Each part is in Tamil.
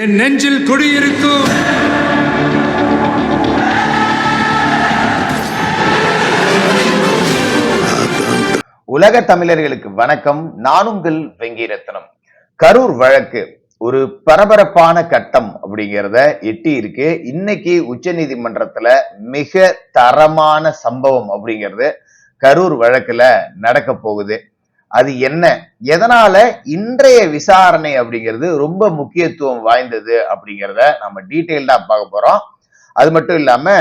என் நெஞ்சில் குடியிருக்கும் உலக தமிழர்களுக்கு வணக்கம். நானுங்கள் வெங்கிரத்னம். கரூர் வழக்கு ஒரு பரபரப்பான கட்டம் அப்படிங்கிறத எட்டி இருக்கு இன்னைக்கு உச்ச நீதிமன்றத்துல மிக தரமான சம்பவம் அப்படிங்கிறது கரூர் வழக்குல நடக்க போகுது. அது என்ன? எதனால இன்றைய விசாரணை அப்படிங்கிறது ரொம்ப முக்கியத்துவம் வாய்ந்தது அப்படிங்கிறத நம்ம டீட்டெயில்டா பார்க்க போறோம். அது மட்டும் இல்லாம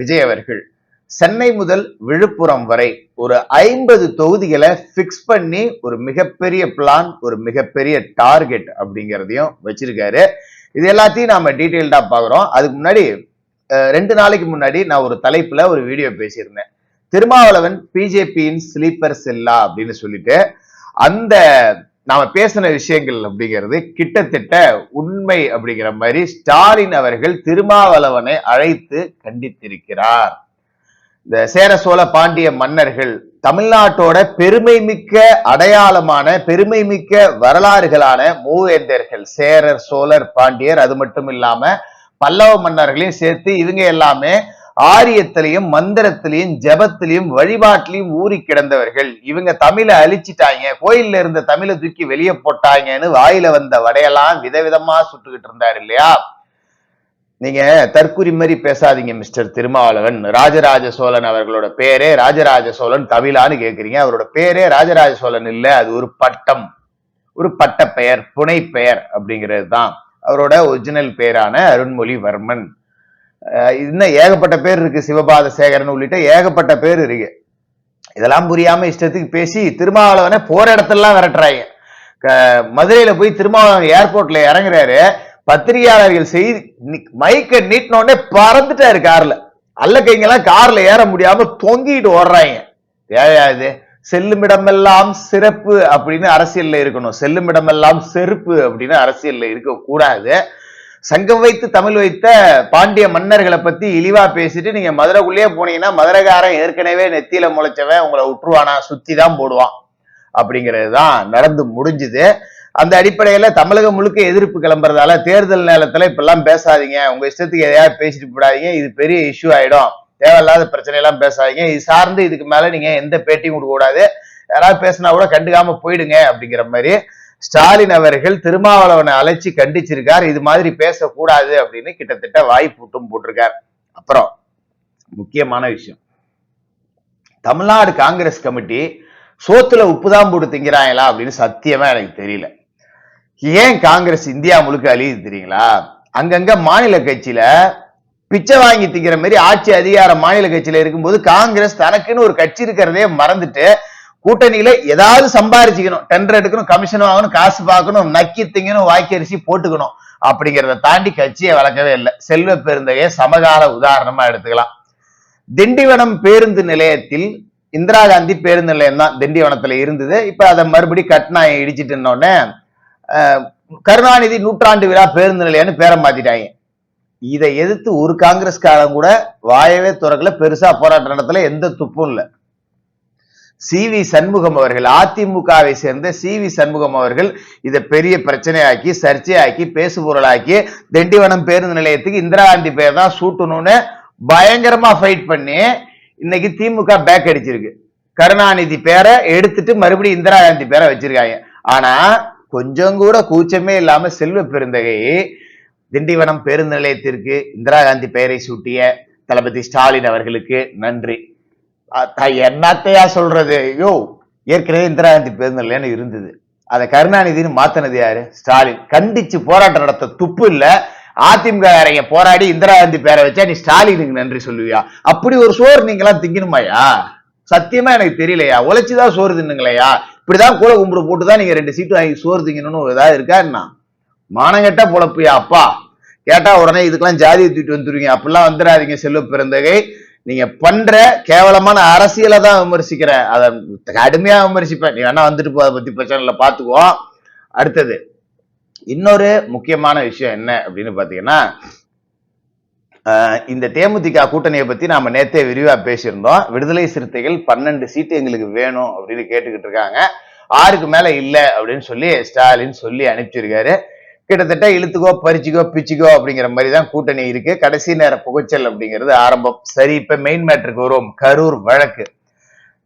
விஜய் அவர்கள் சென்னை முதல் விழுப்புரம் வரை ஒரு ஐம்பது தொகுதிகளை ஃபிக்ஸ் பண்ணி ஒரு மிகப்பெரிய பிளான் ஒரு மிகப்பெரிய டார்கெட் அப்படிங்கிறதையும் வச்சிருக்காரு. இது எல்லாத்தையும் நாம டீட்டெயில்டா பார்க்குறோம். அதுக்கு முன்னாடி ரெண்டு நாளைக்கு முன்னாடி நான் ஒரு தலைப்புல ஒரு வீடியோ பேசியிருந்தேன். திருமாவளவன் பிஜேபியின் ஸ்லீப்பர் செல்லா அப்படின்னு சொல்லிட்டு அந்த நாம பேசின விஷயங்கள் அப்படிங்கிறது கிட்டத்தட்ட உண்மை அப்படிங்கிற மாதிரி ஸ்டாலின் அவர்கள் திருமாவளவனை அழைத்து கண்டித்திருக்கிறார். இந்த சேர சோழ பாண்டிய மன்னர்கள் தமிழ்நாட்டோட பெருமை மிக்க அடையாளமான பெருமை மிக்க வரலாறுகளான மூவேந்தர்கள் சேரர் சோழர் பாண்டியர் அது மட்டும் இல்லாம பல்லவ மன்னர்களையும் சேர்த்து இவங்க எல்லாமே ஆரியத்திலையும் மந்திரத்திலையும் ஜபத்திலையும் வழிபாட்டிலையும் ஊறி கிடந்தவர்கள். இவங்க தமிழை அழிச்சிட்டாங்க. கோயில்ல இருந்த தமிழை தூக்கி வெளியே போட்டாங்கன்னு வாயில வந்த வடையெல்லாம் விதவிதமா சுட்டுக்கிட்டு இருந்தார் இல்லையா? நீங்க தற்குறி மாதிரி பேசாதீங்க மிஸ்டர் திருமாவளவன். ராஜராஜ சோழன் அவர்களோட பேரே ராஜராஜ சோழன் தமிழான்னு கேக்குறீங்க. அவரோட பேரே ராஜராஜ சோழன் இல்ல. அது ஒரு பட்டம். ஒரு பட்ட பெயர் புனை பெயர் அப்படிங்கிறது தான் அவரோட ஒரிஜினல் பேரான அருண்மொழிவர்மன். இன்னும் ஏகப்பட்ட பேர் இருக்கு. சிவபாத சேகரன் உள்ளிட்ட ஏகப்பட்ட பேர் இருக்கு. இதெல்லாம் புரியாம இஷ்டத்துக்கு பேசி திருமாவளவனை போற இடத்துலலாம் விரட்டுறாங்க. க- மதுரையில போய் திருமாவளவன் ஏர்போர்ட்ல இறங்குறாரு. பத்திரிகையாளர்கள் செய்தி மைக்கை மைக்க உடனே பறந்துட்டாரு கார்ல அல்ல கைங்கெல்லாம் கார்ல ஏற முடியாம தொங்கிட்டு ஓடுறாங்க. தேவையாது இது? செல்லுமிடமெல்லாம் சிறப்பு அப்படின்னு அரசியல்ல இருக்கணும். செல்லுமிடமெல்லாம் செருப்பு அப்படின்னு அரசியல்ல இருக்க கூடாது சங்கம் வைத்து தமிழ் வைத்த பாண்டிய மன்னர்களை பத்தி இழிவா பேசிட்டு நீங்க மதுரைக்குள்ளேயே போனீங்கன்னா மதுரைக்காரன் ஏற்கனவே நெத்தியில முளைச்சவன் உங்களை விட்டுருவானா சுத்தி தான் போடுவான் அப்படிங்கிறது தான் நடந்து முடிஞ்சுது. அந்த அடிப்படையில தமிழகம் முழுக்க எதிர்ப்பு கிளம்புறதால தேர்தல் நேரத்துல இப்பெல்லாம் பேசாதீங்க. உங்க இஷ்டத்துக்கு எதையாவது பேசிட்டு போடாதீங்க. இது பெரிய இஷ்யூ ஆயிடும். தேவையில்லாத பிரச்சனை எல்லாம் பேசாதீங்க. இது சார்ந்து இதுக்கு மேல நீங்க எந்த பேட்டியும் கொடுக்க கூடாது. யாராவது பேசினா கூட கண்டுக்காம போயிடுங்க அப்படிங்கிற மாதிரி ஸ்டாலின் அவர்கள் திருமாவளவனை அழைச்சி கண்டிச்சிருக்கார். இது மாதிரி பேசக்கூடாது அப்படின்னு கிட்டத்தட்ட வாய்ப்பூட்டும் போட்டிருக்கார். அப்புறம் முக்கியமான விஷயம். தமிழ்நாடு காங்கிரஸ் கமிட்டி சோத்துல உப்புதான் போட்டு திங்கிறாங்களா அப்படின்னு சத்தியமா எனக்கு தெரியல. ஏன் காங்கிரஸ் இந்தியா முழுக்க அழியுது தெரியுங்களா? அங்கங்க மாநில கட்சியில பிச்சை வாங்கி திங்கிற மாதிரி ஆட்சி அதிகாரம் மாநில கட்சியில இருக்கும்போது காங்கிரஸ் தனக்குன்னு ஒரு கட்சி இருக்கிறதே மறந்துட்டு கூட்டணியில ஏதாவது சம்பாரிச்சுக்கணும் டெண்டர் எடுக்கணும் கமிஷன் வாங்கணும் காசு பார்க்கணும் நக்கி திங்கணும் வாய்க்கரிசி போட்டுக்கணும் அப்படிங்கிறத தாண்டி கட்சியை வளர்க்கவே இல்லை. செல்வ பெருந்தகையை சமகால உதாரணமா எடுத்துக்கலாம். திண்டிவனம் பேருந்து நிலையத்தில் இந்திரா காந்தி பேருந்து நிலையம் தான் திண்டிவனத்துல இருந்தது. இப்ப அதை மறுபடி கட்னாயை இடிச்சிட்டு இருந்தோடனே கருணாநிதி நூற்றாண்டு விழா பேருந்து நிலையம்னு பேரை மாத்திட்டாங்க. இதை எதிர்த்து ஒரு காங்கிரஸ்காரன் கூட வாயவே துறக்கல. பெருசா போராட்ட நடத்தல. எந்த துப்பும் இல்லை. சி வி சண்முகம் அவர்கள் அதிமுகவை சேர்ந்த சி வி சண்முகம் அவர்கள் இதை பெரிய பிரச்சனையாக்கி சர்ச்சையாக்கி பேசுபொருளாக்கி திண்டிவனம் பேருந்து நிலையத்துக்கு இந்திரா காந்தி பேர் தான் சூட்டணும்னு பயங்கரமா ஃபைட் பண்ணி இன்னைக்கு திமுக பேக் அடிச்சிருக்கு. கருணாநிதி பேரை எடுத்துட்டு மறுபடியும் இந்திரா காந்தி பேரை வச்சிருக்காங்க. ஆனா கொஞ்சம் கூட கூச்சமே இல்லாம செல்வ பெருந்தகை திண்டிவனம் பேருந்து நிலையத்திற்கு இந்திரா காந்தி பெயரை சூட்டிய தளபதி ஸ்டாலின் அவர்களுக்கு நன்றி. என்னத்தையா சொல்றது? ஐயோ ஏற்கனவே இந்திரா காந்தி பேருந்து இருந்தது. அதை கருணாநிதினு மாத்தினது யாரு? ஸ்டாலின். கண்டிச்சு போராட்டம் நடத்த துப்பு இல்ல. அதிமுக காரங்க போராடி இந்திரா காந்தி பேரை வச்சா நீ ஸ்டாலினுக்கு நன்றி சொல்லுவியா? அப்படி ஒரு சோறு நீங்க எல்லாம் திங்கணுமாயா சத்தியமா எனக்கு தெரியலையா? உழைச்சுதான் சோறு தின்னுங்களையா? இப்படிதான் கூட கும்பிடு போட்டுதான் நீங்க ரெண்டு சீட்டு வாங்கி சோறு திங்கணும்னு ஏதாவது இருக்கா என்ன? மானங்கெட்ட பொழப்புயா அப்பா? கேட்டா உடனே இதுக்கெல்லாம் ஜாதியை தூக்கிட்டு வந்துருவீங்க. அப்படிலாம் வந்துடாதீங்க செல்வ பிறந்தகை நீங்க பண்ற கேவலமான அரசியலை தான் விமர்சிக்கிறேன் அதை கடுமையா விமர்சிப்பேன் நீ வேணா வந்துட்டு போ அதை பத்தி பிரச்சனை இல்லை பாத்துக்குவோம். அடுத்தது இன்னொரு முக்கியமான விஷயம் என்ன அப்படின்னு பாத்தீங்கன்னா இந்த தேமுதிக கூட்டணியை பத்தி நாம நேத்தே விரிவா பேசியிருந்தோம். விடுதலை சிறுத்தைகள் பன்னெண்டு சீட்டு எங்களுக்கு வேணும் அப்படின்னு கேட்டுக்கிட்டு இருக்காங்க. ஆறுக்கு மேல இல்ல அப்படின்னு சொல்லி ஸ்டாலின் சொல்லி அனுப்பிச்சிருக்காரு. கிட்டத்தட்ட இழுத்துக்கோ பறிச்சுக்கோ பிச்சுக்கோ அப்படிங்கிற மாதிரி தான் கூட்டணி இருக்கு. கடைசி நேர புகைச்சல் அப்படிங்கிறது ஆரம்பம். சரி இப்ப மெயின் மேட்ருக்கு வருவோம். கரூர் வழக்கு.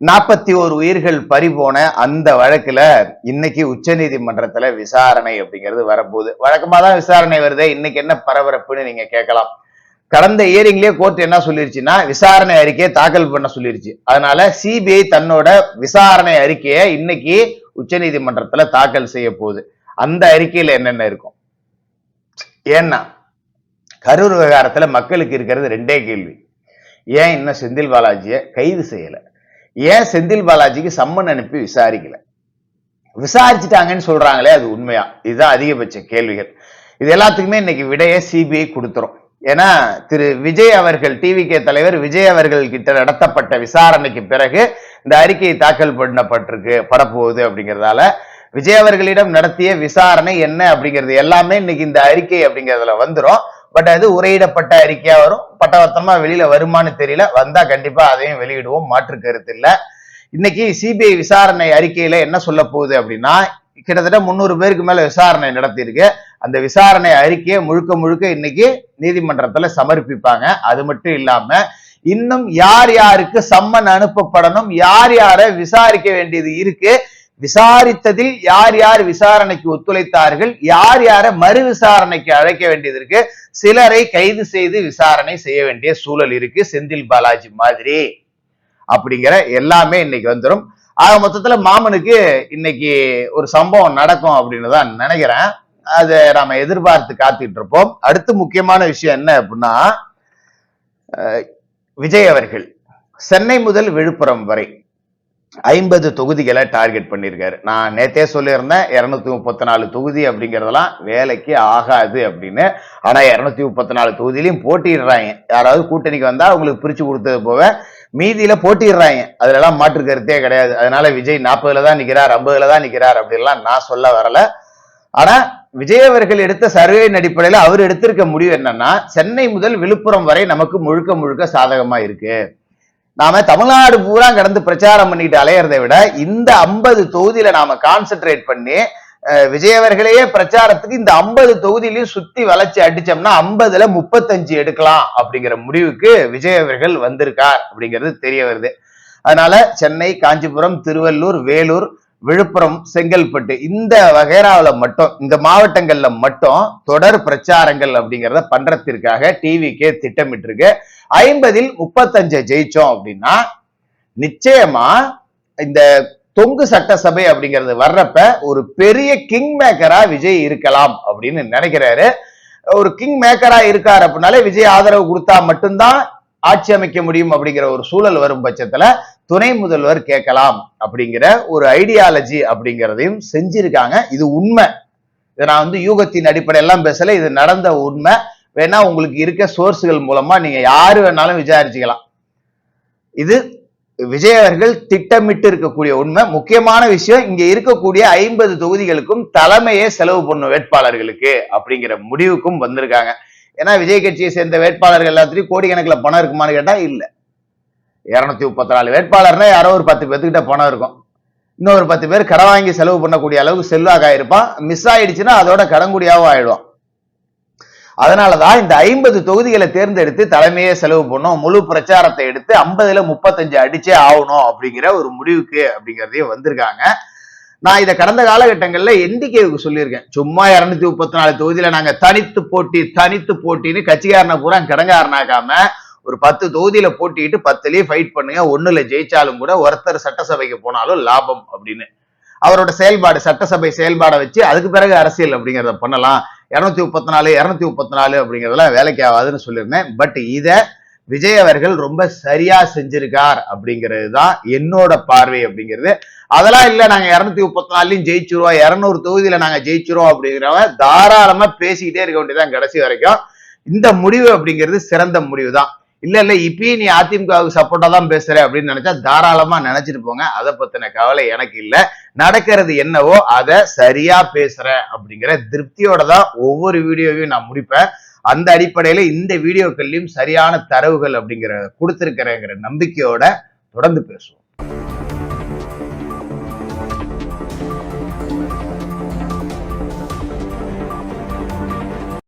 நாற்பத்தி ஒரு உயிர்கள் பறிபோன அந்த வழக்குல இன்னைக்கு உச்சநீதிமன்றத்துல விசாரணை அப்படிங்கிறது வரப்போகுது. வழக்கமா தான் விசாரணை வருது. இன்னைக்கு என்ன பரபரப்புன்னு நீங்க கேட்கலாம். கடந்த இயரிங்லயே கோர்ட் என்ன சொல்லிருச்சுன்னா விசாரணை அறிக்கையை தாக்கல் பண்ண சொல்லிருச்சு. அதனால சிபிஐ தன்னோட விசாரணை அறிக்கையை இன்னைக்கு உச்சநீதிமன்றத்துல தாக்கல் செய்ய போகுது அந்த அறிக்கையில என்னென்ன இருக்கும்? ஏன்னா கரூர் விவகாரத்துல மக்களுக்கு இருக்கிறது ரெண்டே கேள்வி. ஏன் இன்னும் செந்தில் பாலாஜியை கைது செய்யல? ஏன் செந்தில் பாலாஜிக்கு சம்மன் அனுப்பி விசாரிக்கல? விசாரிச்சுட்டாங்கன்னு சொல்றாங்களே அது உண்மையா? இதுதான் அதிகபட்ச கேள்விகள். இது எல்லாத்துக்குமே இன்னைக்கு விடையை சிபிஐ கொடுத்துரும். ஏன்னா திரு விஜய் அவர்கள் டிவிகே தலைவர் விஜய் அவர்கள் கிட்ட நடத்தப்பட்ட விசாரணைக்கு பிறகு இந்த அறிக்கையை தாக்கல் பண்ணப்பட்டிருக்கு படப்போகுது அப்படிங்கிறதால விஜய் அவர்களிடம் நடத்திய விசாரணை என்ன அப்படிங்கிறது எல்லாமே இன்னைக்கு இந்த அறிக்கை அப்படிங்கறதுல வந்துடும் பட் அது உரையிடப்பட்ட அறிக்கையா வரும். பட்டவர்த்தமா வெளியில வருமானு தெரியல. வந்தா கண்டிப்பா அதையும் வெளியிடுவோம். மாற்று கருத்து இல்ல. இன்னைக்கு சிபிஐ விசாரணை அறிக்கையில என்ன சொல்ல போகுது அப்படின்னா கிட்டத்தட்ட முந்நூறு பேருக்கு மேல விசாரணை நடத்தியிருக்கு. அந்த விசாரணை அறிக்கையை முழுக்க முழுக்க இன்னைக்கு நீதிமன்றத்துல சமர்ப்பிப்பாங்க. அது மட்டும் இல்லாம இன்னும் யார் யாருக்கு சம்மன் அனுப்பப்படணும் யார் யாரை விசாரிக்க வேண்டியது இருக்கு விசாரித்ததில் யார் யார் விசாரணைக்கு ஒத்துழைத்தார்கள் யார் யாரை மறு விசாரணைக்கு அழைக்க வேண்டியது இருக்கு சிலரை கைது செய்து விசாரணை செய்ய வேண்டிய சூழல் இருக்கு செந்தில் பாலாஜி மாதிரி. அப்படிங்கிற எல்லாமே இன்னைக்கு வந்துடும் ஆக மொத்தத்துல மாமனுக்கு இன்னைக்கு ஒரு சம்பவம் நடக்கும் அப்படின்னு தான் நினைக்கிறேன். அதை நாம எதிர்பார்த்து காத்துட்டு இருப்போம். அடுத்து முக்கியமான விஷயம் என்ன அப்படின்னா விஜய் அவர்கள் சென்னை முதல் விழுப்புரம் வரை ஐம்பது தொகுதிகளை டார்கெட் பண்ணியிருக்காரு நான் நேத்தே சொல்லியிருந்தேன் இரநூத்தி முப்பத்தி நாலு தொகுதி அப்படிங்கிறதெல்லாம் வேலைக்கு ஆகாது அப்படின்னு. ஆனா இரநூத்தி முப்பத்தி நாலு தொகுதியிலையும் போட்டிடுறாங்க யாராவது கூட்டணிக்கு வந்தா அவங்களுக்கு பிரிச்சு கொடுத்தது போக மீதியில போட்டிடுறாங்க அதுலலாம் மாற்று கருத்தே கிடையாது. அதனால விஜய் நாற்பதுல தான் நிக்கிறார் ஐம்பதுல தான் நிக்கிறார் அப்படின்லாம் நான் சொல்ல வரல. ஆனா விஜய் அவர்கள் எடுத்த சர்வேயின் அடிப்படையில் அவர் எடுத்திருக்க முடிவு என்னன்னா சென்னை முதல் விழுப்புரம் வரை நமக்கு முழுக்க முழுக்க சாதகமா இருக்கு. நாம தமிழ்நாடு பூரா கடந்து பிரச்சாரம் பண்ணிட்டு அலையறதை விட இந்த ஐம்பது தொகுதியில நாம கான்சென்ட்ரேட் பண்ணி விஜயவர்களையே பிரச்சாரத்துக்கு இந்த ஐம்பது தொகுதியிலையும் சுத்தி வளைச்சு அடிச்சோம்னா ஐம்பதுல முப்பத்தஞ்சு எடுக்கலாம் அப்படிங்கிற முடிவுக்கு விஜயவர்கள் வந்திருக்கார் அப்படிங்கிறது தெரிய வருது. அதனால சென்னை காஞ்சிபுரம் திருவள்ளூர் வேலூர் விழுப்புரம் செங்கல்பட்டு இந்த வகைராவில் மட்டும் இந்த மாவட்டங்கள்ல மட்டும் தொடர் பிரச்சாரங்கள் அப்படிங்கிறத பண்றதற்காக டிவிக்கே திட்டமிட்டிருக்கு. ஐம்பதில் முப்பத்தஞ்சை ஜெயிச்சோம் அப்படின்னா நிச்சயமா இந்த தொங்கு சட்டசபை அப்படிங்கிறது வர்றப்ப ஒரு பெரிய கிங் மேக்கரா விஜய் இருக்கலாம் அப்படின்னு நினைக்கிறாரு. ஒரு கிங் மேக்கரா இருக்காரு அப்படின்னாலே விஜய் ஆதரவு கொடுத்தா மட்டும்தான் ஆட்சி அமைக்க முடியும் அப்படிங்கிற ஒரு சூழல் வரும் பட்சத்துல துணை முதல்வர் கேட்கலாம் அப்படிங்கிற ஒரு ஐடியாலஜி அப்படிங்கிறதையும் செஞ்சிருக்காங்க. இது உண்மை. இதை நான் வந்து யூகத்தின் அடிப்படையெல்லாம் பேசல. இது நடந்த உண்மை. வேணா உங்களுக்கு இருக்க சோர்ஸ்கள் மூலமா நீங்க யாரு வேணாலும் விசாரிச்சுக்கலாம். இது விஜய் அவர்கள் திட்டமிட்டு இருக்கக்கூடிய உண்மை. முக்கியமான விஷயம் இங்க இருக்கக்கூடிய ஐம்பது தொகுதிகளுக்கும் தலைமையே செலவு பண்ணும் வேட்பாளர்களுக்கு அப்படிங்கிற முடிவுக்கும் வந்திருக்காங்க. ஏன்னா விஜய் கட்சியை சேர்ந்த வேட்பாளர்கள் எல்லாத்துலயும் கோடிக்கணக்கில் பணம் இருக்குமான்னு கேட்டா இல்லை. இரநூத்தி முப்பத்தி நாலு வேட்பாளர்னா யாரோ ஒரு பத்து பேர்த்துக்கிட்ட பணம் இருக்கும். இன்னொரு பத்து பேர் கடன் வாங்கி செலவு பண்ணக்கூடிய அளவுக்கு செல்வாக ஆயிருப்பான் மிஸ் ஆயிடுச்சுன்னா அதோட கடங்குடியாவும் ஆயிடும் அதனாலதான் இந்த ஐம்பது தொகுதிகளை தேர்ந்தெடுத்து தலைமையே செலவு பண்ணும். முழு பிரச்சாரத்தை எடுத்து ஐம்பதுல முப்பத்தஞ்சு அடிச்சே ஆகணும் அப்படிங்கிற ஒரு முடிவுக்கு அப்படிங்கிறதையும் வந்திருக்காங்க. நான் இதை கடந்த காலகட்டங்கள்ல என்டிகேவுக்கு சொல்லியிருக்கேன். சும்மா இருநூத்தி முப்பத்தி நாலு தொகுதியில நாங்க தனித்து போட்டி தனித்து போட்டின்னு கட்சிக்காரனை பூரா கடங்காரனாக்காம ஒரு பத்து தொகுதியில போட்டிட்டு பத்துலயே ஃபைட் பண்ணுங்க. ஒண்ணுல ஜெயிச்சாலும் கூட ஒருத்தர் சட்டசபைக்கு போனாலும் லாபம் அப்படின்னு. அவரோட செயல்பாடு சட்டசபை செயல்பாடை வச்சு அதுக்கு பிறகு அரசியல் அப்படிங்கிறத பண்ணலாம். இரநூத்தி முப்பத்தி நாலு இரநூத்தி முப்பத்தி நாலு அப்படிங்கிறதெல்லாம் வேலைக்கு ஆகாதுன்னு சொல்லியிருந்தேன். பட் இதை விஜய் அவர்கள் ரொம்ப சரியா செஞ்சிருக்கார் அப்படிங்கிறது தான் என்னோட பார்வை அப்படிங்கிறது. அதெல்லாம் இல்லை நாங்கள் இரநூத்தி முப்பத்தி நாலுலையும் ஜெயிச்சிருவோம். இரநூறு தொகுதியில் நாங்கள் ஜெயிச்சிருவோம் அப்படிங்கிறவங்க தாராளமாக பேசிக்கிட்டே இருக்க வேண்டியதான் கடைசி வரைக்கும். இந்த முடிவு அப்படிங்கிறது சிறந்த முடிவு தான் இல்ல இல்ல இப்பயும் நீ அதிமுகவுக்கு சப்போர்ட்டா தான் பேசுற அப்படின்னு நினைச்சா தாராளமா நினைச்சிட்டு போங்க. அதை பத்தின கவலை எனக்கு இல்ல. நடக்கிறது என்னவோ அதை சரியா பேசுறேன் அப்படிங்கிற திருப்தியோட தான் ஒவ்வொரு வீடியோவையும் நான் முடிப்பேன். அந்த அடிப்படையில இந்த வீடியோக்கள்லயும் சரியான தரவுகள் அப்படிங்கிற கொடுத்திருக்கிறேங்கிற நம்பிக்கையோட தொடர்ந்து பேசுவோம்.